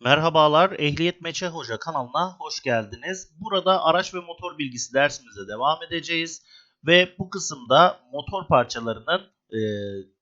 Merhabalar, Ehliyet Meçe Hoca kanalına hoş geldiniz. Burada araç ve motor bilgisi dersimize devam edeceğiz. Ve bu kısımda motor parçalarının e,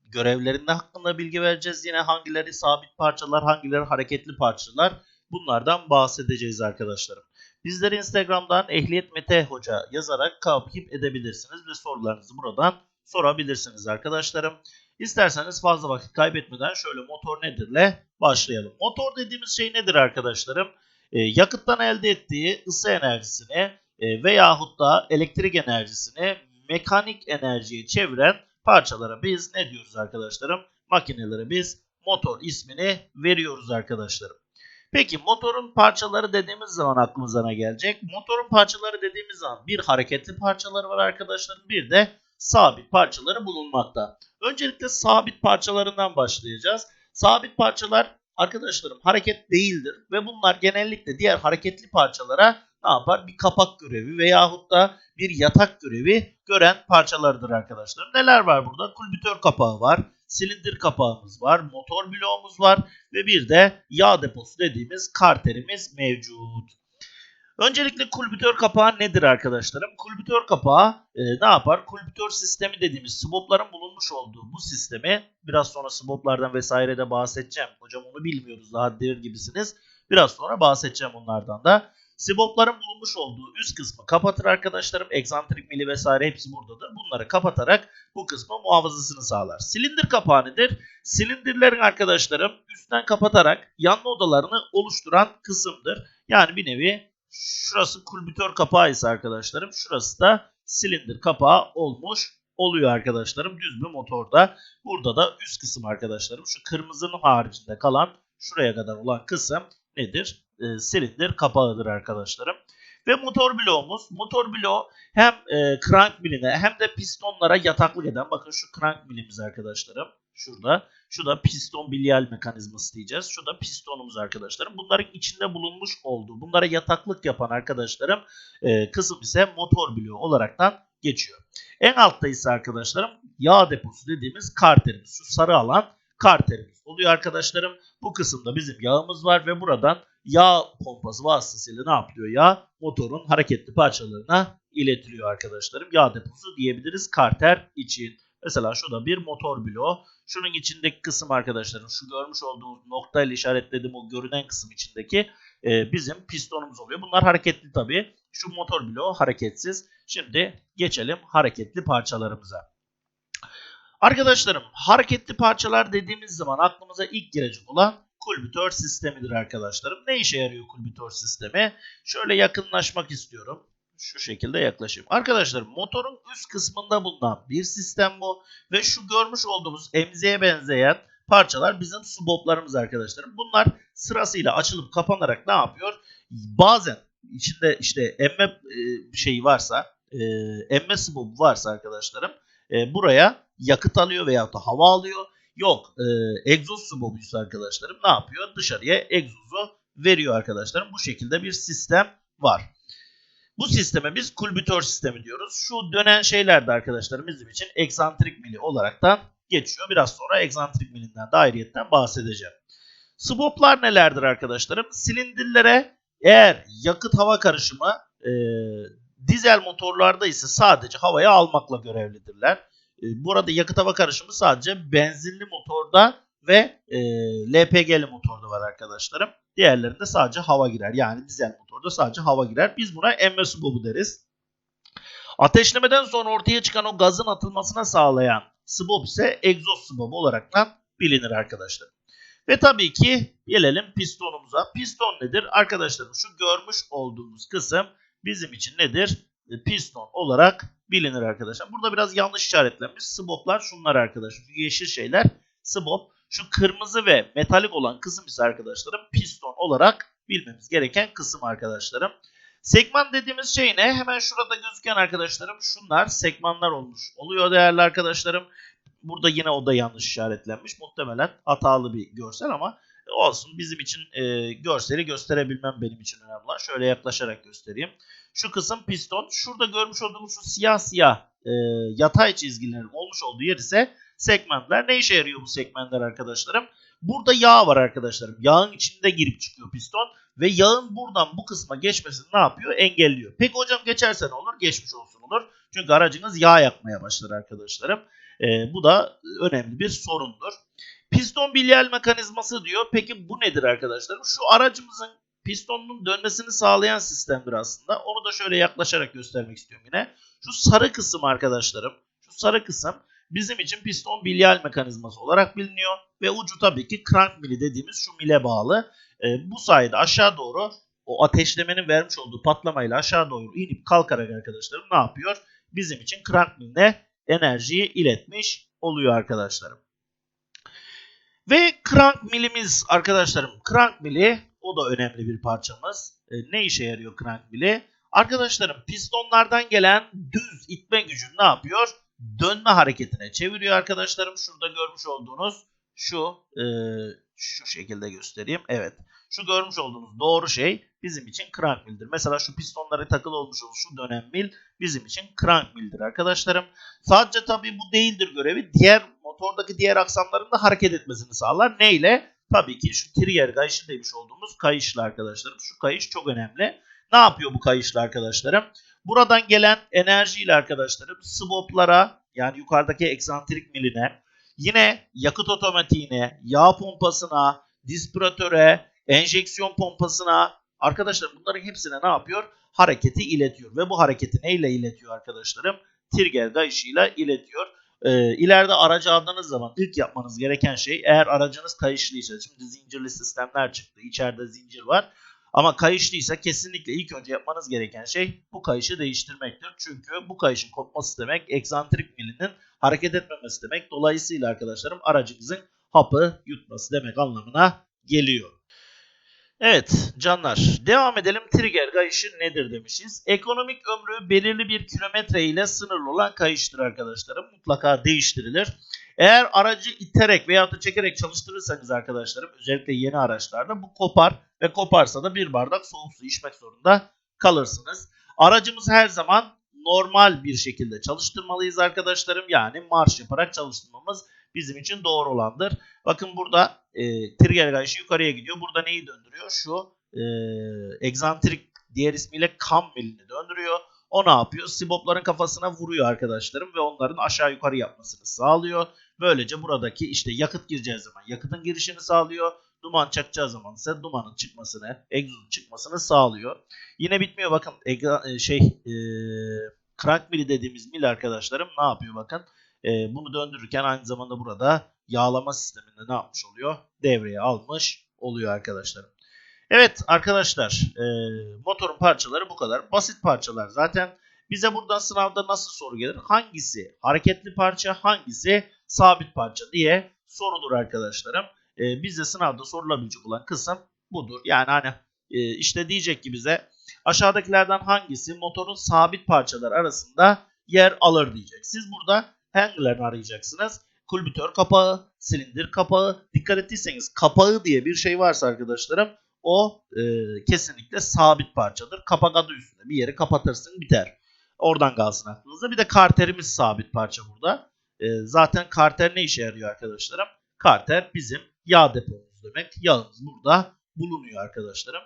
görevlerinde hakkında bilgi vereceğiz. Yine hangileri sabit parçalar, hangileri hareketli parçalar bunlardan bahsedeceğiz arkadaşlarım. Bizleri Instagram'dan Ehliyet Mete Hoca yazarak takip edebilirsiniz ve sorularınızı buradan sorabilirsiniz arkadaşlarım. İsterseniz fazla vakit kaybetmeden şöyle motor nedirle başlayalım. Motor dediğimiz şey nedir arkadaşlarım? Ee, yakıttan elde ettiği ısı enerjisini e, veyahut da elektrik enerjisini mekanik enerjiye çeviren parçalara biz ne diyoruz arkadaşlarım? Makinelere biz motor ismini veriyoruz arkadaşlarım. Peki motorun parçaları dediğimiz zaman aklımıza ne gelecek? Motorun parçaları dediğimiz zaman bir hareketli parçaları var arkadaşlarım bir de sabit parçaları bulunmakta. Öncelikle sabit parçalarından başlayacağız. Sabit parçalar arkadaşlarım hareket değildir ve bunlar genellikle diğer hareketli parçalara ne yapar? Bir kapak görevi veyahut da bir yatak görevi gören parçalardır arkadaşlarım. Neler var burada? Kulbütör kapağı var, silindir kapağımız var, motor bloğumuz var ve bir de yağ deposu dediğimiz karterimiz mevcut. Öncelikle kulbütör kapağı nedir arkadaşlarım? Kulbütör kapağı e, ne yapar? Kulbütör sistemi dediğimiz swapların bulunmuş olduğu bu sistemi biraz sonra swaplardan vesairede bahsedeceğim. Hocam onu bilmiyoruz daha der gibisiniz. Biraz sonra bahsedeceğim onlardan da. Swapların bulunmuş olduğu üst kısmı kapatır arkadaşlarım. Eksantrik mili vesaire hepsi buradadır. Bunları kapatarak bu kısmı muhafazasını sağlar. Silindir kapağı nedir? Silindirlerin arkadaşlarım üstten kapatarak yanlı odalarını oluşturan kısımdır. Yani bir nevi Şurası kulbütör kapağı ise arkadaşlarım. Şurası da silindir kapağı olmuş oluyor arkadaşlarım. Düz bir motorda. Burada da üst kısım arkadaşlarım. Şu kırmızının haricinde kalan şuraya kadar olan kısım nedir? E, silindir kapağıdır arkadaşlarım. Ve motor bloğumuz. Motor bloğu hem e, crank miline hem de pistonlara yataklık eden. Bakın şu crank milimiz arkadaşlarım. Şurada. Şu da piston bilyal mekanizması diyeceğiz. Şu da pistonumuz arkadaşlarım. Bunların içinde bulunmuş olduğu, bunlara yataklık yapan arkadaşlarım e, kısım ise motor bloğu olaraktan geçiyor. En altta ise arkadaşlarım yağ deposu dediğimiz karterimiz. Şu sarı alan karterimiz oluyor arkadaşlarım. Bu kısımda bizim yağımız var ve buradan yağ pompası vasıtasıyla ne yapıyor yağ? Motorun hareketli parçalarına iletiliyor arkadaşlarım. Yağ deposu diyebiliriz karter için. Mesela şurada bir motor bloğu. Şunun içindeki kısım arkadaşlarım şu görmüş olduğunuz noktayla işaretlediğim o görünen kısım içindeki e, bizim pistonumuz oluyor. Bunlar hareketli tabii. Şu motor bloğu hareketsiz. Şimdi geçelim hareketli parçalarımıza. Arkadaşlarım hareketli parçalar dediğimiz zaman aklımıza ilk gelecek olan kulbütör sistemidir arkadaşlarım. Ne işe yarıyor kulbütör sistemi? Şöyle yakınlaşmak istiyorum şu şekilde yaklaşayım. Arkadaşlar motorun üst kısmında bulunan bir sistem bu. Ve şu görmüş olduğumuz emziğe benzeyen parçalar bizim suboplarımız arkadaşlarım. Bunlar sırasıyla açılıp kapanarak ne yapıyor? Bazen içinde işte emme şeyi varsa emme subobu varsa arkadaşlarım e, buraya yakıt alıyor veya da hava alıyor. Yok e, egzoz subobuysa arkadaşlarım ne yapıyor? Dışarıya egzozu veriyor arkadaşlarım. Bu şekilde bir sistem var. Bu sisteme biz kulbütör sistemi diyoruz. Şu dönen şeyler de arkadaşlar bizim için eksantrik mili olaraktan geçiyor. Biraz sonra eksantrik milinden de ayrıyetten bahsedeceğim. Swaplar nelerdir arkadaşlarım? Silindirlere eğer yakıt hava karışımı e, dizel motorlarda ise sadece havaya almakla görevlidirler. E, burada yakıt hava karışımı sadece benzinli motorda ve e, LPG'li motorda var arkadaşlarım. Diğerlerinde sadece hava girer. Yani dizel motorda sadece hava girer. Biz buna emme subobu deriz. Ateşlemeden sonra ortaya çıkan o gazın atılmasına sağlayan sıbob ise egzoz sıbobu olarak bilinir arkadaşlar. Ve tabii ki gelelim pistonumuza. Piston nedir? Arkadaşlarım şu görmüş olduğumuz kısım bizim için nedir? Piston olarak bilinir arkadaşlar. Burada biraz yanlış işaretlenmiş. Sıboplar şunlar arkadaşlar. Şu yeşil şeyler sıbob. Şu kırmızı ve metalik olan kısım ise arkadaşlarım piston olarak bilmemiz gereken kısım arkadaşlarım. Segman dediğimiz şey ne? Hemen şurada gözüken arkadaşlarım şunlar segmanlar olmuş oluyor değerli arkadaşlarım. Burada yine o da yanlış işaretlenmiş. Muhtemelen hatalı bir görsel ama olsun. Bizim için e, görseli gösterebilmem benim için önemli olan. Şöyle yaklaşarak göstereyim. Şu kısım piston. Şurada görmüş olduğumuz şu siyah siyah e, yatay çizgilerin olmuş olduğu yer ise segmentler. Ne işe yarıyor bu segmentler arkadaşlarım? Burada yağ var arkadaşlarım. Yağın içinde girip çıkıyor piston ve yağın buradan bu kısma geçmesini ne yapıyor? Engelliyor. Peki hocam geçerse ne olur? Geçmiş olsun olur. Çünkü aracınız yağ yakmaya başlar arkadaşlarım. Ee, bu da önemli bir sorundur. Piston bilyal mekanizması diyor. Peki bu nedir arkadaşlarım? Şu aracımızın pistonun dönmesini sağlayan sistemdir aslında. Onu da şöyle yaklaşarak göstermek istiyorum yine. Şu sarı kısım arkadaşlarım. Şu sarı kısım bizim için piston bilyal mekanizması olarak biliniyor. Ve ucu tabii ki crank mili dediğimiz şu mile bağlı. E, bu sayede aşağı doğru o ateşlemenin vermiş olduğu patlamayla aşağı doğru inip kalkarak arkadaşlarım ne yapıyor? Bizim için crank miline enerjiyi iletmiş oluyor arkadaşlarım. Ve crank milimiz arkadaşlarım. Crank mili o da önemli bir parçamız. E, ne işe yarıyor crank mili? Arkadaşlarım pistonlardan gelen düz itme gücünü ne yapıyor? Dönme hareketine çeviriyor arkadaşlarım. Şurada görmüş olduğunuz şu e, şu şekilde göstereyim. Evet. Şu görmüş olduğunuz doğru şey bizim için crank mildir. Mesela şu pistonlara takılı olmuş olan şu dönem mil bizim için crank mildir arkadaşlarım. Sadece tabii bu değildir görevi. Diğer motordaki diğer aksamların da hareket etmesini sağlar. Neyle? Tabii ki şu trigger kayışı demiş olduğumuz kayışla arkadaşlarım. Şu kayış çok önemli. Ne yapıyor bu kayışla arkadaşlarım? Buradan gelen enerjiyle arkadaşlarım swaplara yani yukarıdaki eksantrik miline yine yakıt otomatiğine, yağ pompasına, dispiratöre, enjeksiyon pompasına arkadaşlar bunların hepsine ne yapıyor? Hareketi iletiyor. Ve bu hareketi neyle iletiyor arkadaşlarım? Trigger kayışıyla iletiyor. Ee, ileride aracı aldığınız zaman ilk yapmanız gereken şey eğer aracınız kayışlıysa şimdi zincirli sistemler çıktı. içeride zincir var. Ama kayışlıysa kesinlikle ilk önce yapmanız gereken şey bu kayışı değiştirmektir. Çünkü bu kayışın kopması demek eksantrik milinin hareket etmemesi demek. Dolayısıyla arkadaşlarım aracınızın hapı yutması demek anlamına geliyor. Evet canlar devam edelim. Trigger kayışı nedir demişiz. Ekonomik ömrü belirli bir kilometre ile sınırlı olan kayıştır arkadaşlarım. Mutlaka değiştirilir. Eğer aracı iterek veya da çekerek çalıştırırsanız arkadaşlarım özellikle yeni araçlarda bu kopar ve koparsa da bir bardak soğuk su içmek zorunda kalırsınız. Aracımız her zaman normal bir şekilde çalıştırmalıyız arkadaşlarım. Yani marş yaparak çalıştırmamız bizim için doğru olandır. Bakın burada e, trigger kayışı yukarıya gidiyor. Burada neyi döndürüyor? Şu e, egzantrik diğer ismiyle kam milini döndürüyor. O ne yapıyor? Sibopların kafasına vuruyor arkadaşlarım ve onların aşağı yukarı yapmasını sağlıyor. Böylece buradaki işte yakıt gireceği zaman yakıtın girişini sağlıyor. Duman çakacağı zaman ise dumanın çıkmasını, egzozun çıkmasını sağlıyor. Yine bitmiyor bakın ega, şey e, crank mili dediğimiz mil arkadaşlarım ne yapıyor bakın. E, bunu döndürürken aynı zamanda burada yağlama sisteminde ne yapmış oluyor? Devreye almış oluyor arkadaşlarım. Evet arkadaşlar e, motorun parçaları bu kadar. Basit parçalar zaten. Bize buradan sınavda nasıl soru gelir? Hangisi hareketli parça hangisi sabit parça diye sorulur arkadaşlarım. E, bize sınavda sorulabilecek olan kısım budur. Yani hani e, işte diyecek ki bize aşağıdakilerden hangisi motorun sabit parçalar arasında yer alır diyecek. Siz burada hangilerini arayacaksınız? Kulbütör kapağı, silindir kapağı. Dikkat ettiyseniz kapağı diye bir şey varsa arkadaşlarım o e, kesinlikle sabit parçadır. Kapak adı üstünde bir yeri kapatırsın biter. Oradan kalsın aklınızda. Bir de karterimiz sabit parça burada. E, zaten karter ne işe yarıyor arkadaşlarım? Karter bizim yağ depomuz demek. Yağımız burada bulunuyor arkadaşlarım.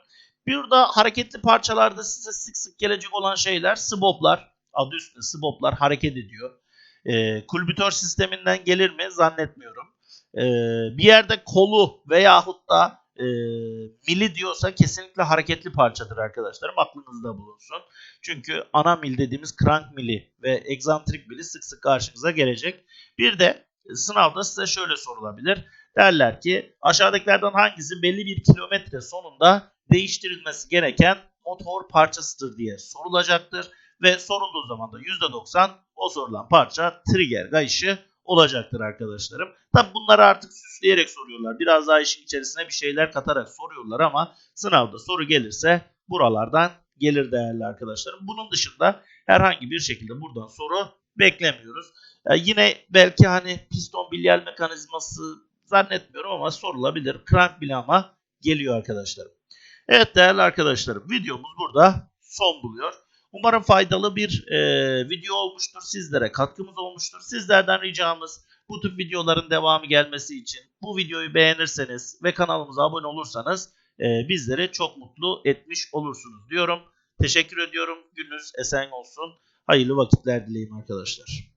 Burada hareketli parçalarda size sık sık gelecek olan şeyler siboplar. Adı üstünde siboplar hareket ediyor. E, kulbütör sisteminden gelir mi? Zannetmiyorum. E, bir yerde kolu veyahut da e, mili diyorsa kesinlikle hareketli parçadır arkadaşlarım. Aklınızda bulunsun. Çünkü ana mil dediğimiz crank mili ve egzantrik mili sık sık karşınıza gelecek. Bir de sınavda size şöyle sorulabilir. Derler ki aşağıdakilerden hangisi belli bir kilometre sonunda değiştirilmesi gereken motor parçasıdır diye sorulacaktır. Ve sorulduğu zaman da %90 o sorulan parça trigger kayışı olacaktır arkadaşlarım. Tabi bunları artık süsleyerek soruyorlar. Biraz daha işin içerisine bir şeyler katarak soruyorlar ama sınavda soru gelirse buralardan gelir değerli arkadaşlarım. Bunun dışında herhangi bir şekilde buradan soru beklemiyoruz. Yani yine belki hani piston bilyal mekanizması zannetmiyorum ama sorulabilir. Crank bile ama geliyor arkadaşlarım. Evet değerli arkadaşlarım videomuz burada son buluyor. Umarım faydalı bir e, video olmuştur. Sizlere katkımız olmuştur. Sizlerden ricamız bu tip videoların devamı gelmesi için bu videoyu beğenirseniz ve kanalımıza abone olursanız e, bizleri çok mutlu etmiş olursunuz diyorum. Teşekkür ediyorum. Gününüz esen olsun. Hayırlı vakitler dileyim arkadaşlar.